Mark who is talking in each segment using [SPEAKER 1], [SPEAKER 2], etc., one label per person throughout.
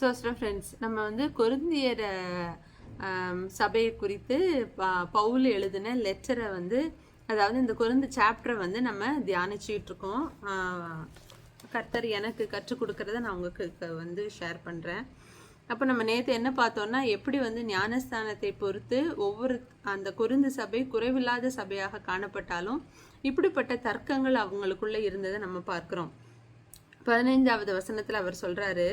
[SPEAKER 1] So friends நம்ம வந்து கொருந்தியர சபையை குறித்து பவுல் எழுதின லெட்டரை வந்து அதாவது இந்த கொருந்து சாப்டரை வந்து நம்ம தியானிச்சுட்டு இருக்கோம். கர்த்தர் எனக்கு கற்றுக் கொடுக்கறத நான் உங்களுக்கு வந்து ஷேர் பண்ணுறேன் அப்போ நம்ம நேற்று என்ன பார்த்தோம்னா எப்படி வந்து ஞானஸ்தானத்தை பொறுத்து ஒவ்வொரு அந்த கொருந்து சபை குறைவில்லாத சபையாக காணப்பட்டாலும் இப்படிப்பட்ட தர்க்கங்கள் அவங்களுக்குள்ளே இருந்ததை நம்ம பார்க்குறோம். பதினைஞ்சாவது வசனத்தில் அவர் சொல்கிறாரு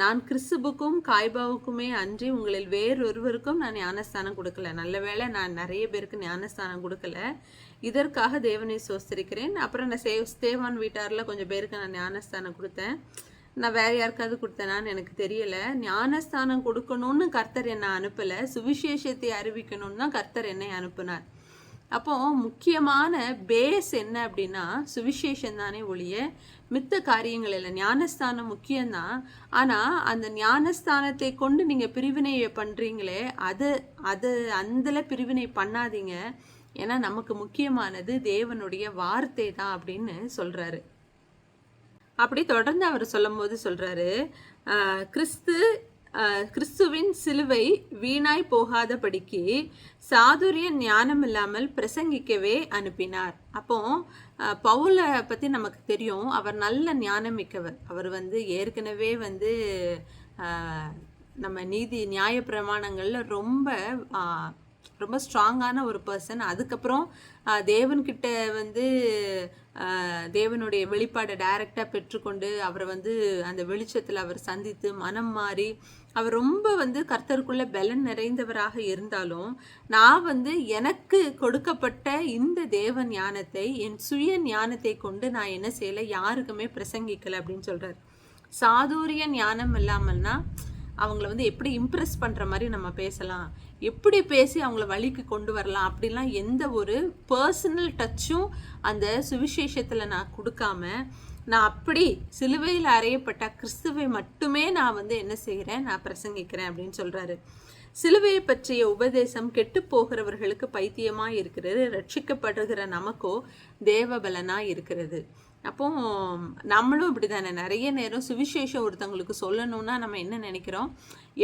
[SPEAKER 1] நான் கிறிஸ்துவுக்கும் காய்பாவுக்குமே அன்றி உங்களில் வேறொருவருக்கும் நான் ஞானஸ்தானம் கொடுக்கல. நல்ல வேளை நான் நிறைய பேருக்கு ஞானஸ்தானம் கொடுக்கல. இதற்காக தேவனை சோஸ்திருக்கிறேன் அப்புறம் நான் சே ஸ்தேவான் வீட்டாரில் கொஞ்சம் பேருக்கு நான் ஞானஸ்தானம் கொடுத்தேன். நான் வேற யாருக்காவது கொடுத்தேனான்னு எனக்கு தெரியல. ஞானஸ்தானம் கொடுக்கணும்னு கர்த்தர் என்னை அனுப்பலை. சுவிசேஷத்தை அறிவிக்கணும்னு தான் கர்த்தர் என்னை அனுப்புனார். அப்போ முக்கியமான பேஸ் என்ன அப்படின்னா சுவிசேஷம் தானே ஒழிய மித்த காரியங்கள் இல்லை. ஞானஸ்தானம் முக்கியம்தான். ஆனால் அந்த ஞானஸ்தானத்தை கொண்டு நீங்கள் பிரிவினை பண்ணுறீங்களே அது அது அதில் பிரிவினை பண்ணாதீங்க. ஏன்னா நமக்கு முக்கியமானது தேவனுடைய வார்த்தை தான் அப்படின்னு சொல்கிறாரு அப்படி தொடர்ந்து அவர் சொல்லும்போது சொல்கிறாரு கிறிஸ்து கிறிஸ்துவின் சிலுவை வீணாய் போகாதபடிக்கு சாதுரிய ஞானம் இல்லாமல் பிரசங்கிக்கவே அனுப்பினார். அப்போ பவுலை பற்றி நமக்கு தெரியும். அவர் நல்ல ஞானம் மிக்கவர் அவர் வந்து ஏற்கனவே வந்து நம்ம நீதி நியாய பிரமாணங்களில் ரொம்ப ரொம்ப ஸ்ட்ராங்கான ஒரு பர்சன் அதுக்கப்புறம் தேவன்கிட்ட வந்து தேவனுடைய வெளிப்பாடை டைரக்டாக பெற்றுக்கொண்டு அவரை வந்து அந்த வெளிச்சத்தில் அவர் சந்தித்து மனம் மாறி அவர் ரொம்ப வந்து கர்த்தருக்குள்ள பலன் நிறைந்தவராக இருந்தாலும் நான் வந்து எனக்கு கொடுக்கப்பட்ட இந்த தேவ ஞானத்தை என் சுய ஞானத்தை கொண்டு நான் என்ன செய்யலை யாருக்குமே பிரசங்கிக்கலை அப்படின்னு சொல்கிறார் சாதுரிய ஞானம் இல்லாமல்னா அவங்கள வந்து எப்படி இம்ப்ரெஸ் பண்ணுற மாதிரி நம்ம பேசலாம். எப்படி பேசி அவங்கள வழிக்கு கொண்டு வரலாம் அப்படிலாம் எந்த ஒரு பர்சனல் டச்சும் அந்த சுவிசேஷத்தில் நான் கொடுக்காம நான் அப்படி சிலுவையில் அறையப்பட்ட கிறிஸ்துவை மட்டுமே நான் வந்து என்ன செய்கிறேன் நான் பிரசங்கிக்கிறேன் அப்படின்னு சொல்கிறாரு சிலுவையை பற்றிய உபதேசம் கெட்டு போகிறவர்களுக்கு பைத்தியமாக இருக்கிறது ரட்சிக்கப்படுகிற நமக்கோ தேவபலனாக இருக்கிறது. அப்போ நம்மளும் இப்படி தானே நிறைய நேரம் சுவிசேஷம் ஒருத்தவங்களுக்கு சொல்லணும்னா நம்ம என்ன நினைக்கிறோம்?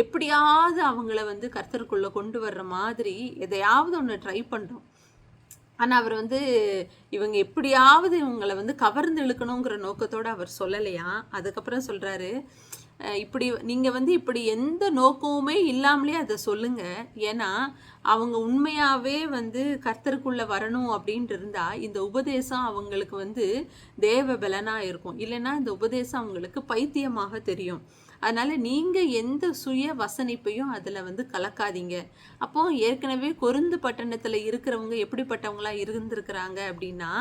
[SPEAKER 1] எப்படியாவது அவங்கள வந்து கர்த்தருக்குள்ளே கொண்டு வர்ற மாதிரி எதையாவது ஒன்று ட்ரை பண்ணுறோம் ஆனால் அவர் வந்து இவங்க எப்படியாவது இவங்களை வந்து கவர்ந்து இழுக்கணுங்கிற நோக்கத்தோடு அவர் சொல்லலையா? அதுக்கப்புறம் சொல்கிறாரு இப்படி நீங்கள் வந்து இப்படி எந்த நோக்கமுமே இல்லாமலே அதை சொல்லுங்க. ஏன்னா அவங்க உண்மையாகவே வந்து கர்த்தருக்குள்ளே வரணும் அப்படின்ட்டு இருந்தால் இந்த உபதேசம் அவங்களுக்கு வந்து தேவ பலனாக இருக்கும். இல்லைன்னா இந்த உபதேசம் அவங்களுக்கு பைத்தியமாக தெரியும். அதனால் நீங்கள் எந்த சுய வசனிப்பையும் அதில் வந்து கலக்காதீங்க. அப்போ ஏற்கனவே கொருந்து பட்டணத்தில் இருக்கிறவங்க எப்படிப்பட்டவங்களாக இருந்திருக்கிறாங்க அப்படின்னா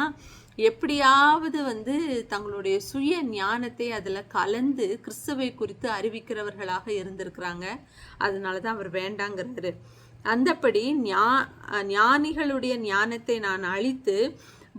[SPEAKER 1] எப்படியாவது வந்து தங்களுடைய சுய ஞானத்தை அதில் கலந்து கிறிஸ்துவை குறித்து அறிவிக்கிறவர்களாக இருந்திருக்கிறாங்க. அதனால தான் அவர் வேண்டாங்கிறாரு. அந்தப்படி ஞா ஞானிகளுடைய ஞானத்தை நான் அழித்து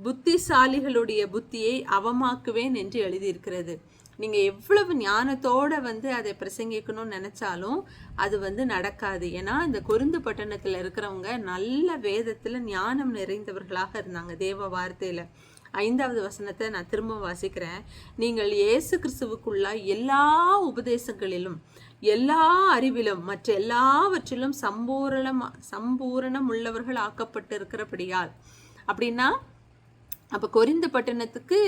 [SPEAKER 1] புத்திசாலிகளுடைய புத்தியை அவமாக்குவேன் என்று எழுதியிருக்கிறது. நீங்கள் எவ்வளவு ஞானத்தோடு வந்து அதை பிரசங்கிக்கணும்னு நினச்சாலும் அது வந்து நடக்காது. ஏன்னா இந்த கொருந்து பட்டணத்தில் இருக்கிறவங்க நல்ல வேதத்தில் ஞானம் நிறைந்தவர்களாக இருந்தாங்க தேவ வார்த்தையில். ஐந்தாவது வசனத்தை நான் திரும்ப வாசிக்கிறேன். நீங்கள் இயேசு கிறிஸ்துவுக்குள்ள எல்லா உபதேசங்களிலும் எல்லா அறிவிலும் மற்ற எல்லாவற்றிலும் சம்பூரணம் சம்பூரணம் உள்ளவர்கள் ஆக்கப்பட்டிருக்கிறபடியால். அப்படின்னா அப்போ கொரிந்த பட்டணத்துக்கு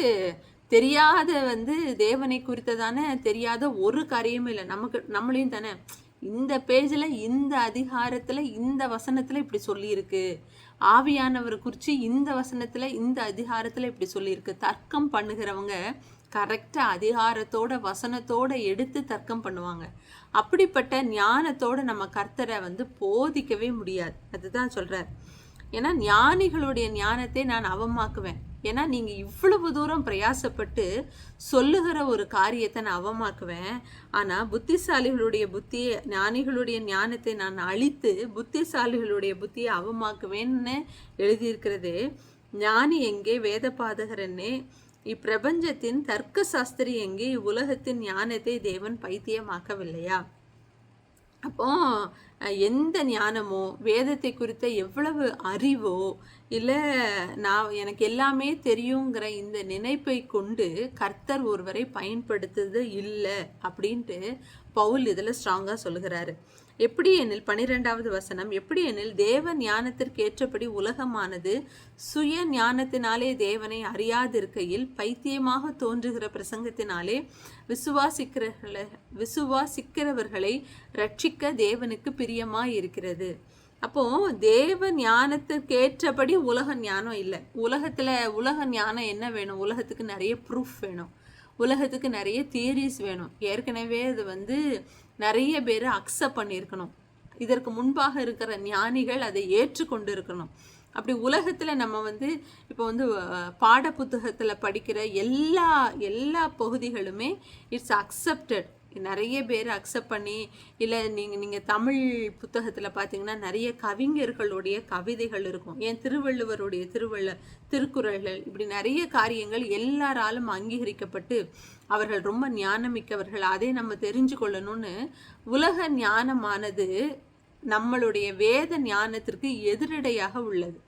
[SPEAKER 1] தெரியாத வந்து தேவனை குறித்ததான தெரியாத ஒரு காரியமும் இல்லை. நமக்கு நம்மளையும் தானே. இந்த பேஜில் இந்த அதிகாரத்தில் இந்த வசனத்தில் இப்படி சொல்லியிருக்கு. ஆவியானவர் குறித்து இந்த வசனத்தில் இந்த அதிகாரத்தில் இப்படி சொல்லியிருக்கு. தர்க்கம் பண்ணுகிறவங்க கரெக்டாக அதிகாரத்தோட வசனத்தோட எடுத்து தர்க்கம் பண்ணுவாங்க. அப்படிப்பட்ட ஞானத்தோட நம்ம கர்த்தரை வந்து போதிக்கவே முடியாது. அதுதான் சொல்கிறார் ஏன்னா ஞானிகளுடைய ஞானத்தை நான் அவமாக்குவேன். ஏன்னா நீங்கள் இவ்வளவு தூரம் பிரயாசப்பட்டு சொல்லுகிற ஒரு காரியத்தை நான் அவமாக்குவேன். ஆனால் புத்திசாலிகளுடைய புத்தியை ஞானிகளுடைய ஞானத்தை நான் அழித்து புத்திசாலிகளுடைய புத்தியை அவமாக்குவேன்னு எழுதியிருக்கிறது. ஞானி எங்கே? வேத பாதகரன்னே இப்பிரபஞ்சத்தின் தர்க்க சாஸ்திரி எங்கே? இவ்வுலகத்தின் ஞானத்தை தேவன் பைத்தியமாக்கவில்லையா? அப்போ எந்த ஞானமோ வேதத்தை குறித்த எவ்வளவு அறிவோ இல்லை நான் எனக்கு எல்லாமே தெரியுங்கிற இந்த நினைப்பை கொண்டு கர்த்தர் ஒருவரை பயன்படுத்துறது இல்லை அப்படின்ட்டு பவுல் இதில் ஸ்ட்ராங்காக சொல்லுகிறாரு. எப்படி எனில் பனிரெண்டாவது வசனம் எப்படி எனில் தேவ ஞானத்திற்கு ஏற்றபடி உலகமானது சுய ஞானத்தினாலே தேவனை அறியாதிருக்கையில் பைத்தியமாக தோன்றுகிற பிரசங்கத்தினாலே விசுவாசிக்கிறவர்களை விசுவாசிக்கிறவர்களை ரட்சிக்க தேவனுக்கு பிரியமாக இருக்கிறது அப்போ தேவ ஞானத்திற்கேற்றபடி உலக ஞானம் இல்லை. உலகத்துல உலக ஞானம் என்ன வேணும்? உலகத்துக்கு நிறைய ப்ரூஃப் வேணும். உலகத்துக்கு நிறைய தியரிஸ் வேணும். ஏற்கனவே அது வந்து நிறைய பேர் அக்செப்ட் பண்ணியிருக்கணும். இதற்கு முன்பாக இருக்கிற ஞானிகள் அதை ஏற்றுக்கொண்டு இருக்கணும் அப்படி உலகத்தில் நம்ம வந்து இப்போ வந்து பாட புத்தகத்தில் படிக்கிற எல்லா எல்லா பகுதிகளுமே இட்ஸ் அக்செப்டட் நிறைய பேர் அக்செப்ட் பண்ணி இல்லை நீங்கள் நீங்கள் தமிழ் புத்தகத்தில் பார்த்தீங்கன்னா நிறைய கவிஞர்களுடைய கவிதைகள் இருக்கும். ஏன் திருவள்ளுவருடைய திருவள்ள திருக்குறள்கள் இப்படி நிறைய காரியங்கள் எல்லாராலும் அங்கீகரிக்கப்பட்டு அவர்கள் ரொம்ப ஞானமிக்கவர்கள். அதை நம்ம தெரிஞ்சு கொள்ளணும்னு உலக ஞானமானது நம்மளுடைய வேத ஞானத்திற்கு எதிரடையாக உள்ளது.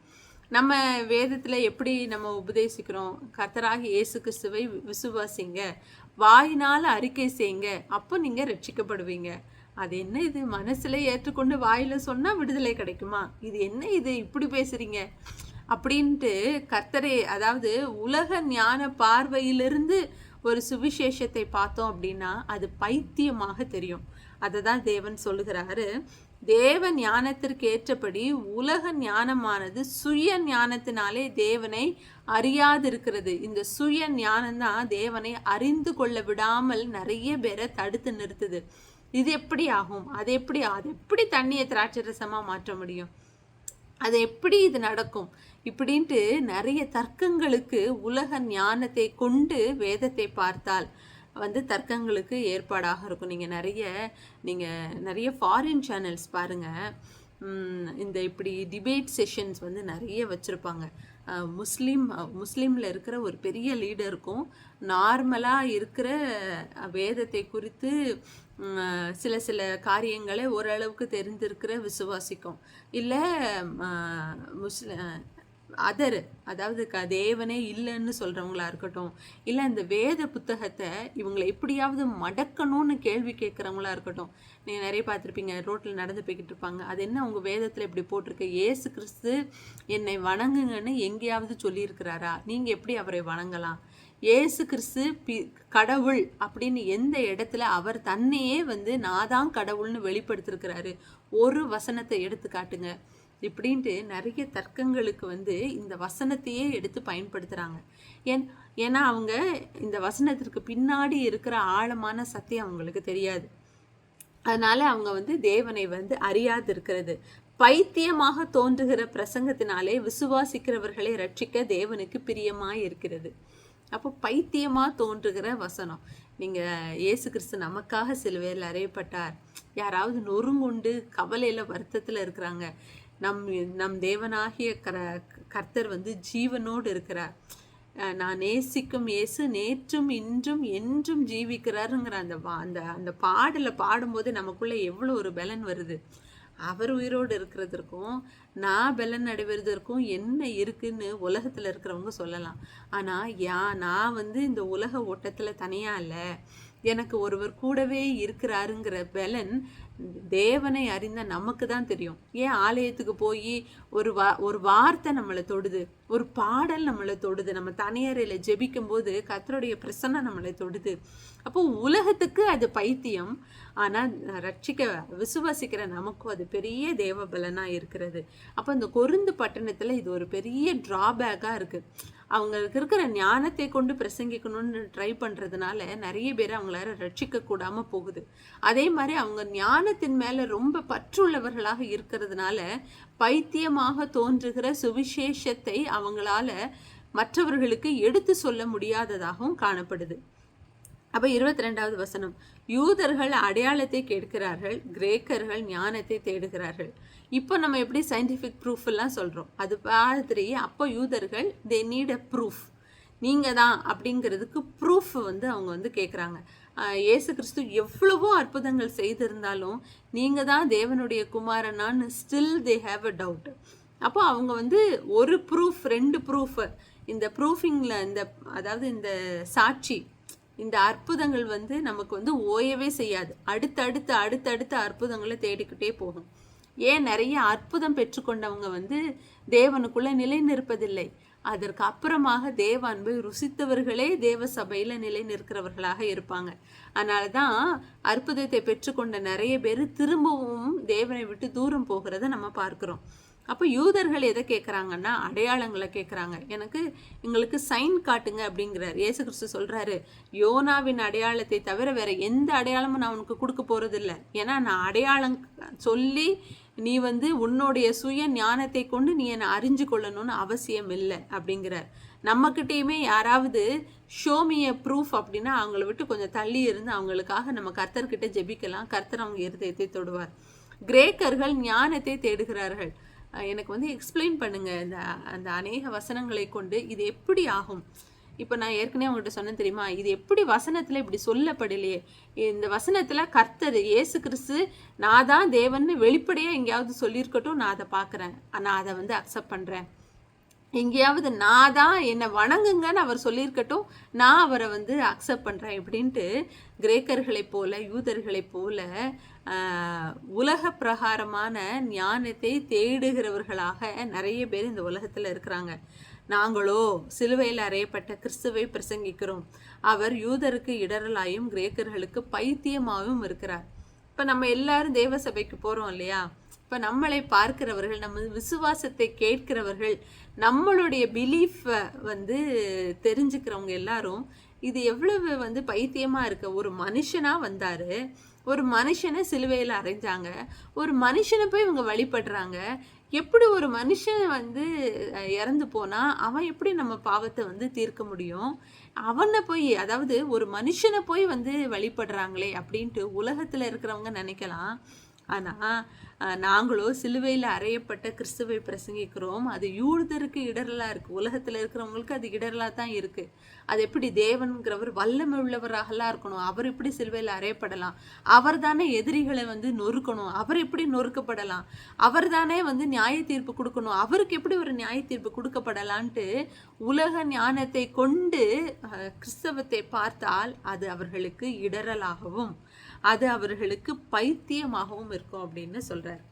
[SPEAKER 1] நம்ம வேதத்தில் எப்படி நம்ம உபதேசிக்கிறோம்? கர்த்தராகி இயேசு கிறிஸ்துவை விசுவாசிங்க. வாயினால் அறிக்கை செய்யுங்க. அப்போ நீங்கள் ரட்சிக்கப்படுவீங்க. அது என்ன இது? மனசில் ஏற்றுக்கொண்டு வாயில் சொன்னால் விடுதலை கிடைக்குமா? இது என்ன இது? இப்படி பேசுகிறீங்க அப்படின்ட்டு கர்த்தரே அதாவது உலக ஞான பார்வையிலிருந்து ஒரு சுவிசேஷத்தை பார்த்தோம் அப்படின்னா அது பைத்தியமாக தெரியும். அதை தான் தேவன் சொல்லுகிறாரு. தேவ ஞானத்திற்கு ஏற்றபடி உலக ஞானமானது சுய ஞானத்தினாலே தேவனை அறியாதிருக்கிறது. இந்த சுய ஞானம்தான் தேவனை அறிந்து கொள்ள விடாமல் நிறைய பேரை தடுத்து நிறுத்துது. இது எப்படி ஆகும்? அது எப்படி அது எப்படி தண்ணியை திராட்சை ரசமாக மாற்ற முடியும்? அது எப்படி இது நடக்கும்? இப்படின்ட்டு நிறைய தர்க்கங்களுக்கு உலக ஞானத்தை கொண்டு வேதத்தை பார்த்தால் வந்து தர்க்கங்களுக்கு ஏற்பாடாக இருக்கும். நீங்கள் நிறைய நீங்கள் நிறைய ஃபாரின் சேனல்ஸ் பாருங்கள் இந்த இப்படி டிபேட் செஷன்ஸ் வந்து நிறைய வச்சுருப்பாங்க. முஸ்லீம் முஸ்லீமில் இருக்கிற ஒரு பெரிய லீடருக்கும் நார்மலாக இருக்கிற வேதத்தை குறித்து சில சில காரியங்களை ஓரளவுக்கு தெரிந்திருக்கிற விசுவாசிக்கும். இல்லை முஸ்ல அதர். அதாவது க தேவனே இல்லைன்னு சொல்கிறவங்களா இருக்கட்டும் இல்லை இந்த வேத புத்தகத்தை இவங்களை எப்படியாவது மடக்கணும்னு கேள்வி கேட்குறவங்களா இருக்கட்டும். நீங்கள் நிறைய பார்த்துருப்பீங்க ரோட்டில் நடந்து போய்கிட்டு இருப்பாங்க. அது என்ன உங்கள் வேதத்தில் இப்படி போட்டிருக்கு? ஏசு கிறிஸ்து என்னை வணங்குங்கன்னு எங்கேயாவது சொல்லியிருக்கிறாரா? நீங்கள் எப்படி அவரை வணங்கலாம்? ஏசு கிறிஸ்து பி கடவுள் அப்படின்னு எந்த இடத்துல அவர் தன்னையே வந்து நான் தான் கடவுள்னு வெளிப்படுத்திருக்கிறாரு? ஒரு வசனத்தை எடுத்து காட்டுங்க இப்படின்ட்டு நிறைய தர்க்கங்களுக்கு வந்து இந்த வசனத்தையே எடுத்து பயன்படுத்துகிறாங்க ஏன் ஏன்னா அவங்க இந்த வசனத்திற்கு பின்னாடி இருக்கிற ஆழமான சத்தியம் அவங்களுக்கு தெரியாது. அதனால அவங்க வந்து தேவனை வந்து அறியாது இருக்கிறது பைத்தியமாக தோன்றுகிற பிரசங்கத்தினாலே விசுவாசிக்கிறவர்களை ரட்சிக்க தேவனுக்கு பிரியமாய் இருக்கிறது அப்போ பைத்தியமா தோன்றுகிற வசனம். நீங்க இயேசு கிறிஸ்து நமக்காக சிலுவையில் அறையப்பட்டார். யாராவது நொறுங்குண்டு கவலையில வருத்தத்துல இருக்கிறாங்க. நம் நம் தேவனாகிய கர கர்த்தர் வந்து ஜீவனோடு இருக்கிறார். நான் நேசிக்கும் இயேசு நேற்றும் இன்றும் என்றும் ஜீவிக்கிறாருங்கிற அந்த அந்த அந்த பாடலை பாடும்போது நமக்குள்ளே எவ்வளோ ஒரு பலன் வருது. அவர் உயிரோடு இருக்கிறதற்கும் நான் பலன் அடைவதற்கும் என்ன இருக்குன்னு உலகத்தில் இருக்கிறவங்க சொல்லலாம். ஆனால் யா நான் வந்து இந்த உலக ஓட்டத்தில் தனியாக இல்லை. எனக்கு ஒருவர் கூடவே இருக்கிறாருங்கிற பலன் தேவனை அறிந்த நமக்கு தான் தெரியும். ஏன் ஆலயத்துக்கு போய் ஒரு வா ஒரு வார்த்தை நம்மளை தொடுது ஒரு பாடல் நம்மளை தொடுது நம்ம தனியறையில் ஜெபிக்கும் போது கத்தருடைய பிரசன்னம் நம்மளை தொடுது. அப்போ உலகத்துக்கு அது பைத்தியம் ஆனால் ரட்சிக்க விசுவாசிக்கிற நமக்கும் அது பெரிய தேவ பலனாக இருக்கிறது. அப்போ இந்த கொருந்து பட்டணத்தில் இது ஒரு பெரிய ட்ராபேக்காக இருக்குது அவங்களுக்கு இருக்கிற ஞானத்தை கொண்டு பிரசங்கிக்கணும்னு ட்ரை பண்ணுறதுனால நிறைய பேர் அவங்களால ரட்சிக்க கூடாமல் போகுது. அதே மாதிரி அவங்க ஞானத்தின் மேலே ரொம்ப பற்றுள்ளவர்களாக இருக்கிறதுனால பைத்தியமாக தோன்றுகிற சுவிசேஷத்தை அவங்களால மற்றவர்களுக்கு எடுத்து சொல்ல முடியாததாகவும் காணப்படுது. அப்போ இருபத்தி ரெண்டாவது வசனம் யூதர்கள் அடையாளத்தை கேட்கிறார்கள் கிரேக்கர்கள் ஞானத்தை தேடுகிறார்கள். இப்போ நம்ம எப்படி சயின்டிஃபிக் ப்ரூஃப் எல்லாம் சொல்கிறோம் அது மாதிரி அப்போ யூதர்கள் தே நீட் அ ப்ரூஃப் நீங்கள் தான் அப்படிங்கிறதுக்கு ப்ரூஃப் வந்து அவங்க வந்து கேட்குறாங்க ஏசு இயேசு கிறிஸ்து எவ்வளவோ அற்புதங்கள் செய்திருந்தாலும் நீங்கள் தான் தேவனுடைய குமாரனான்னு still they have a doubt அப்போ அவங்க வந்து ஒரு ப்ரூஃப் ரெண்டு ப்ரூஃப் இந்த ப்ரூஃபிங்கில் இந்த அதாவது இந்த சாட்சி இந்த அற்புதங்கள் வந்து நமக்கு வந்து ஓயவே செய்யாது. அடுத்தடுத்து அடுத்தடுத்த அற்புதங்களை தேடிக்கிட்டே போகும். ஏன் நிறைய அற்புதம் பெற்றுக்கொண்டவங்க வந்து தேவனுக்குள்ளே நிலை நிற்பதில்லை அதற்கு அப்புறமாக தேவ அன்பை ருசித்தவர்களே தேவ சபையில் நிலை நிற்கிறவர்களாக இருப்பாங்க. அதனால தான் அற்புதத்தை பெற்றுக்கொண்ட நிறைய பேர் திரும்பவும் தேவனை விட்டு தூரம் போகிறத நம்ம பார்க்குறோம். அப்போ யூதர்கள் எதை கேட்குறாங்கன்னா அடையாளங்களை கேட்குறாங்க எனக்கு எங்களுக்கு சைன் காட்டுங்க அப்படிங்கிறார். இயேசு கிறிஸ்து சொல்கிறாரு யோனாவின் அடையாளத்தை தவிர வேற எந்த அடையாளமும் நான் உனக்கு கொடுக்க போகிறதில்ல ஏன்னா நான் அடையாளம் சொல்லி நீ வந்து உன்னுடைய சுய ஞானத்தை கொண்டு நீ என்னை அறிஞ்சு கொள்ளணும்னு அவசியம் இல்லை அப்படிங்கிறார். நம்மக்கிட்டேயுமே யாராவது ஷோமிய ப்ரூஃப் அப்படின்னா அவங்கள விட்டு கொஞ்சம் தள்ளி இருந்து அவங்களுக்காக நம்ம கர்த்தர்கிட்ட ஜெபிக்கலாம். கர்த்தர் அவங்க இருதயத்தை தொடுவார். கிரேக்கர்கள் ஞானத்தை தேடுகிறார்கள். எனக்கு வந்து எக்ஸ்பிளைன் பண்ணுங்கள் இந்த அந்த அநேக வசனங்களை கொண்டு இது எப்படி ஆகும். இப்போ நான் ஏற்கனவே உங்கள்கிட்ட சொன்னேன் தெரியுமா? இது எப்படி வசனத்தில் இப்படி சொல்லப்படலையே? இந்த வசனத்தில் கர்த்தர் இயேசு கிறிஸ்து நான் தான் தேவன்னு வெளிப்படையாக எங்கேயாவது சொல்லியிருக்கட்டும் நான் அதை பார்க்குறேன். நான் அதை வந்து அக்செப்ட் பண்ணுறேன் எங்கேயாவது நான் தான் என்னை வணங்குங்கன்னு அவர் சொல்லியிருக்கட்டும் நான் அவரை வந்து அக்செப்ட் பண்ணுறேன் இப்படின்ட்டு கிரேக்கர்களைப் போல யூதர்களைப் போல உலக பிரகாரமான ஞானத்தை தேடுகிறவர்களாக நிறைய பேர் இந்த உலகத்தில் இருக்கிறாங்க. நாங்களோ சிலுவையில் அறையப்பட்ட கிறிஸ்துவை பிரசங்கிக்கிறோம். அவர் யூதருக்கு இடரலாயும் கிரேக்கர்களுக்கு பைத்தியமாகவும் இருக்கிறார். இப்போ நம்ம எல்லாரும் தேவ சபைக்கு போகிறோம் இல்லையா? இப்போ நம்மளை பார்க்கிறவர்கள் நம்ம விசுவாசத்தை கேட்கிறவர்கள் நம்மளுடைய பிலீஃபை வந்து தெரிஞ்சுக்கிறவங்க எல்லாரும் இது எவ்வளவு வந்து பைத்தியமாக இருக்க ஒரு மனுஷனாக வந்தார் ஒரு மனுஷனை சிலுவையில் அரைஞ்சாங்க ஒரு மனுஷனை போய் இவங்க வழிபடுறாங்க எப்படி ஒரு மனுஷன் வந்து இறந்து போனால் அவன் எப்படி நம்ம பாவத்தை வந்து தீர்க்க முடியும்? அவனை போய் அதாவது ஒரு மனுஷனை போய் வந்து வழிபடுறாங்களே அப்படின்ட்டு உலகத்தில் இருக்கிறவங்க நினைக்கலாம். ஆனால் நாங்களோ சிலுவையில் அறையப்பட்ட கிறிஸ்துவை பிரசங்கிக்கிறோம். அது யூதருக்கு இடரலாக இருக்குது உலகத்தில் இருக்கிறவங்களுக்கு அது இடரலாக தான் இருக்குது அது எப்படி தேவன்கிறவர் வல்லமை உள்ளவராகலாம் இருக்கணும். அவர் எப்படி சிலுவையில் அறையப்படலாம்? அவர் தானே எதிரிகளை வந்து நொறுக்கணும். அவர் எப்படி நொறுக்கப்படலாம்? அவர் தானே வந்து நியாய தீர்ப்பு கொடுக்கணும். அவருக்கு எப்படி ஒரு நியாய தீர்ப்பு கொடுக்கப்படலான்ட்டு உலக ஞானத்தை கொண்டு கிறிஸ்தவத்தை பார்த்தால் அது அவர்களுக்கு இடரலாகவும் அது அவர்களுக்கு பைத்தியமாகவும் இருக்கும் அப்படின்னு சொல்கிறார்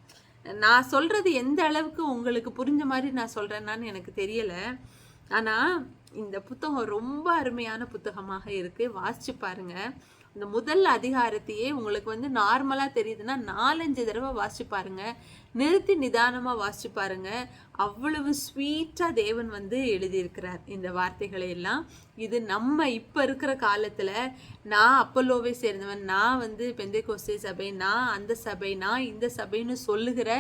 [SPEAKER 1] நான் சொல்றது எந்த அளவுக்கு உங்களுக்கு புரிஞ்ச மாதிரி நான் சொல்றேன்னான்னு எனக்கு தெரியல. ஆனா இந்த புத்தகம் ரொம்ப அருமையான புத்தகமாக இருக்கு. வாசிச்சு பாருங்க. இந்த முதல் அதிகாரத்தையே உங்களுக்கு வந்து நார்மலாக தெரியுதுன்னா நாலஞ்சு தடவை வாசிச்சு பாருங்க. நிறுத்தி நிதானமாக வாசிச்சு பாருங்க. அவ்வளவு ஸ்வீட்டாக தேவன் வந்து எழுதியிருக்கிறார் இந்த வார்த்தைகளை எல்லாம். இது நம்ம இப்போ இருக்கிற காலத்தில் நான் அப்பல்லோவை சேர்ந்தவன் நான் வந்து பெந்தைக்கோஸ்தே சபை நான் அந்த சபை நான் இந்த சபைன்னு சொல்லுகிற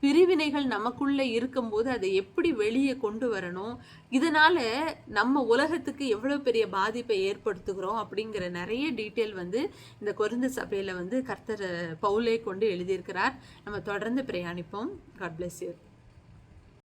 [SPEAKER 1] பிரிவினைகள் நமக்குள்ளே இருக்கும்போது அதை எப்படி வெளியே கொண்டு வரணும்? இதனால் நம்ம உலகத்துக்கு எவ்வளோ பெரிய பாதிப்பை ஏற்படுத்துகிறோம் அப்படிங்கிற நிறைய டீட்டெயில் வந்து இந்த கொரிந்து சபையில் வந்து கர்த்தர் பவுலே கொண்டு எழுதியிருக்கிறார். நம்ம தொடர்ந்து பிரயாணிப்போம். God bless you